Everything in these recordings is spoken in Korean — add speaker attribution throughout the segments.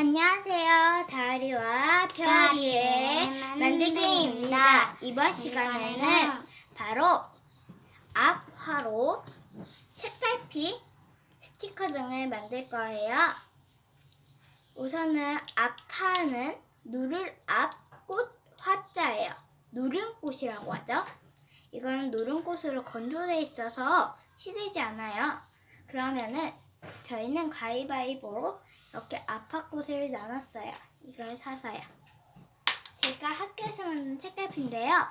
Speaker 1: 안녕하세요. 다리와 별이의 만들기입니다. 이번 시간에는 바로 앞화로 책갈피, 스티커 등을 만들 거예요. 우선은 앞화는 누를 앞, 꽃, 화자예요. 누름꽃이라고 하죠. 이건 누름꽃으로 건조되어 있어서 시들지 않아요. 그러면은 저희는 가위바위보로 이렇게 아파꽃을 나눴어요. 이걸 사서요. 제가 학교에서 만든 책갈피인데요.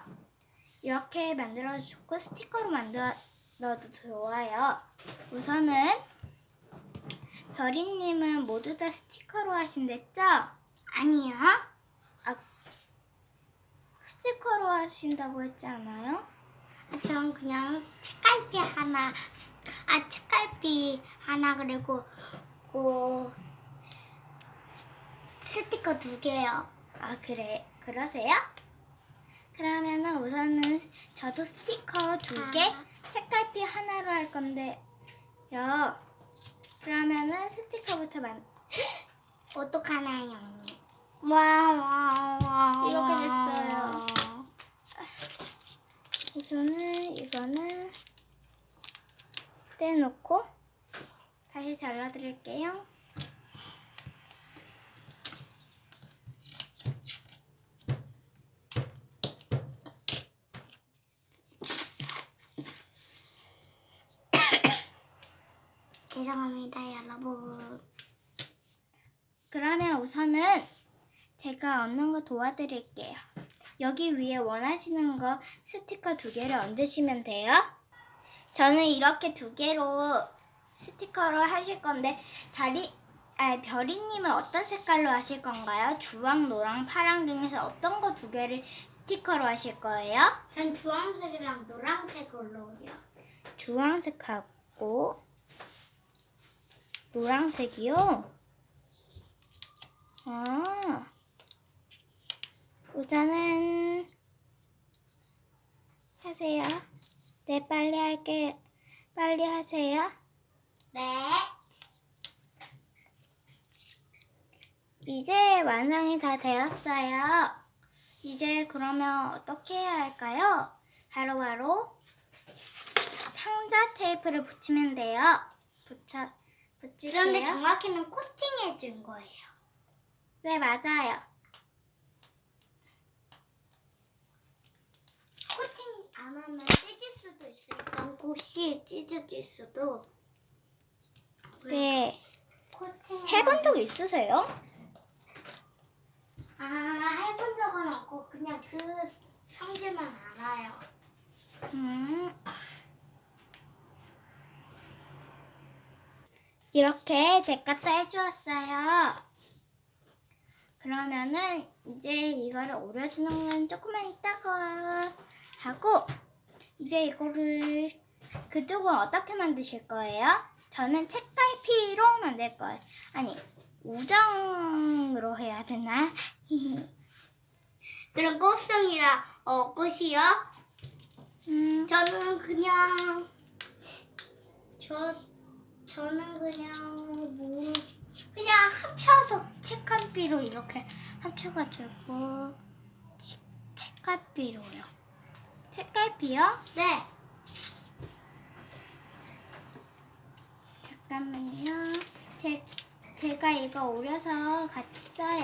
Speaker 1: 이렇게 만들어주고 스티커로 만들어도 좋아요. 우선은 별이님은 모두 다 스티커로 하신댔죠?
Speaker 2: 아니요.
Speaker 1: 아, 스티커로 하신다고 했지 않아요?
Speaker 2: 전 그냥 책갈피 하나, 아 책갈피 하나 그리고 그 스티커 두 개요.
Speaker 1: 아 그래 그러세요? 그러면은 우선은 저도 스티커 두 개,
Speaker 2: 아.
Speaker 1: 책갈피 하나로 할 건데요. 그러면은 스티커부터 만
Speaker 2: 어떡하나요? 와 와 와
Speaker 1: 이렇게 됐어요. 우선은 이거는 떼놓고 다시 잘라드릴게요.
Speaker 2: 죄송합니다 여러분.
Speaker 1: 그러면 우선은 제가 얻는 거 도와드릴게요. 여기 위에 원하시는 거 스티커 두 개를 얹으시면 돼요. 저는 이렇게 두 개로 스티커로 하실 건데 다리 아 별이님은 어떤 색깔로 하실 건가요? 주황, 노랑, 파랑 중에서 어떤 거 두 개를 스티커로 하실 거예요?
Speaker 2: 전 주황색이랑 노란색으로요.
Speaker 1: 주황색하고 노란색이요. 아, 우선은 하세요. 네, 빨리 할게. 빨리 하세요.
Speaker 2: 네.
Speaker 1: 이제 완성이 다 되었어요. 이제 그러면 어떻게 해야 할까요? 바로바로 상자 테이프를 붙이면 돼요. 붙여, 붙일게요.
Speaker 2: 그런데 정확히는 코팅해 준 거예요.
Speaker 1: 네, 맞아요.
Speaker 2: 코팅 안 하면 찢을 수도 있으니까 혹시 찢어질 수도
Speaker 1: 네.
Speaker 2: 코팅
Speaker 1: 해본 적 있으세요?
Speaker 2: 아 해본 적은 없고 그냥 그 성질만 알아요.
Speaker 1: 음. 이렇게 또 해주었어요. 그러면은 이제 이거를 오려주는 건 조금만 있다가 하고 이제 이거를 그쪽은 어떻게 만드실 거예요? 저는 책갈피로 만들 거예요. 아니 우정으로 해야 되나?
Speaker 2: 그럼 꽃송이라 어 꽃이요?
Speaker 1: 음,
Speaker 2: 저는 그냥 저 저는 그냥 뭐 그냥 합쳐서 책갈피로 이렇게 합쳐가지고 책- 책갈피로요.
Speaker 1: 책갈피요?
Speaker 2: 네.
Speaker 1: 잠깐만요. 제, 제가 이거 오려서 같이 써요.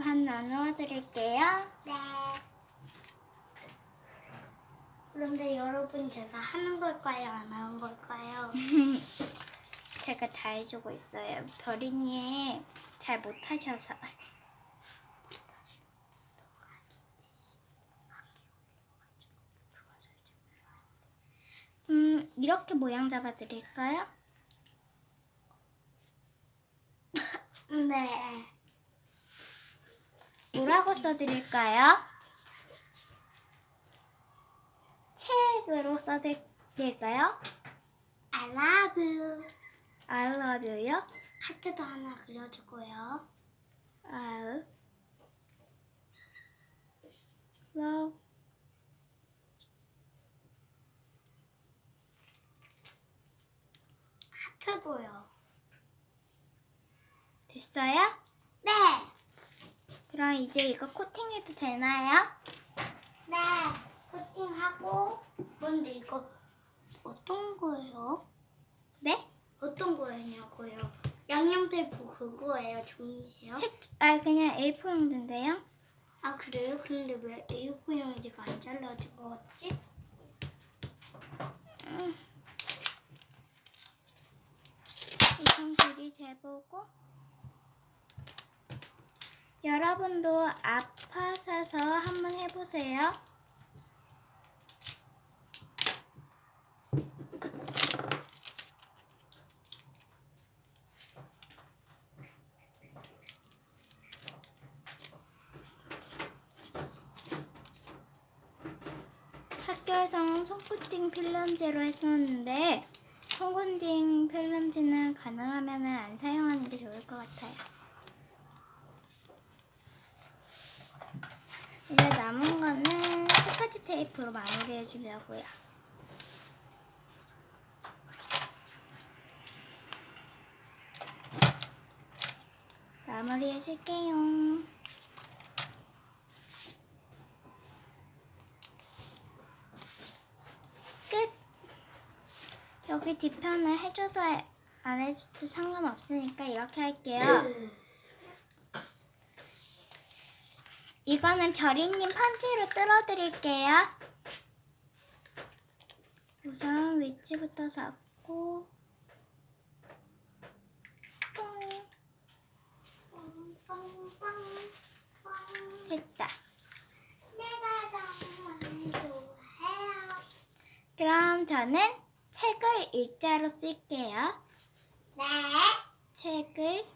Speaker 1: 반 나누어 드릴게요.
Speaker 2: 네. 그런데 여러분 제가 하는 걸까요? 안 하는 걸까요?
Speaker 1: 제가 다 해주고 있어요. 별이님 잘 못하셔서. 음, 이렇게 모양 잡아드릴까요?
Speaker 2: 네.
Speaker 1: 뭐라고 써드릴까요? 책으로 써드릴까요?
Speaker 2: I love you.
Speaker 1: I love you요?
Speaker 2: 하트도 하나 그려주고요.
Speaker 1: 아우. 와우.
Speaker 2: 하트 보여.
Speaker 1: 됐어요?
Speaker 2: 네.
Speaker 1: 그럼 이제 이거 코팅해도 되나요?
Speaker 2: 네. 코팅하고 근데 이거 어떤 거예요?
Speaker 1: 네?
Speaker 2: 어떤 거였냐고요? 양념 테이프 그거예요, 종이예요?
Speaker 1: 색, 아 그냥 A4 용도인데요.
Speaker 2: 아 그래요? 근데 왜 A4 용지가 안 잘라진 것 같지?
Speaker 1: 음. 우선 길이 재보고 여러분도 아파서서 한번 해보세요. 학교에서는 손코팅 필름제로 했었는데 손코팅 필름제는 가능하면 안 사용하는 게 좋을 것 같아요. 이제 남은 거는 스카치 테이프로 마무리해 주려고요. 마무리해 줄게요. 끝. 여기 뒤편을 해줘도 안 해줘도 상관없으니까 이렇게 할게요. 이거는 별이님 편지로 뚫어드릴게요. 우선 위치부터 잡고. 됐다.
Speaker 2: 내가 정말 좋아해요.
Speaker 1: 그럼 저는 책을 일자로 쓸게요.
Speaker 2: 네.
Speaker 1: 책을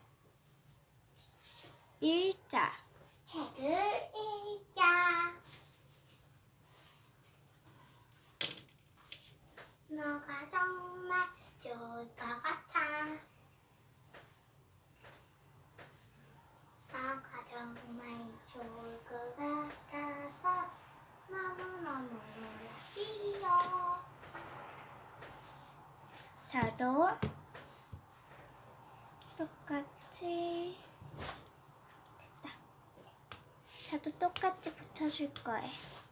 Speaker 1: 일자.
Speaker 2: 책을 읽자. 너가 정말 좋을 것 같아. 너가 정말 좋을 것 같아서 너무너무 놀랐지요.
Speaker 1: 저도 똑같이 똑같이 붙여줄 거예요.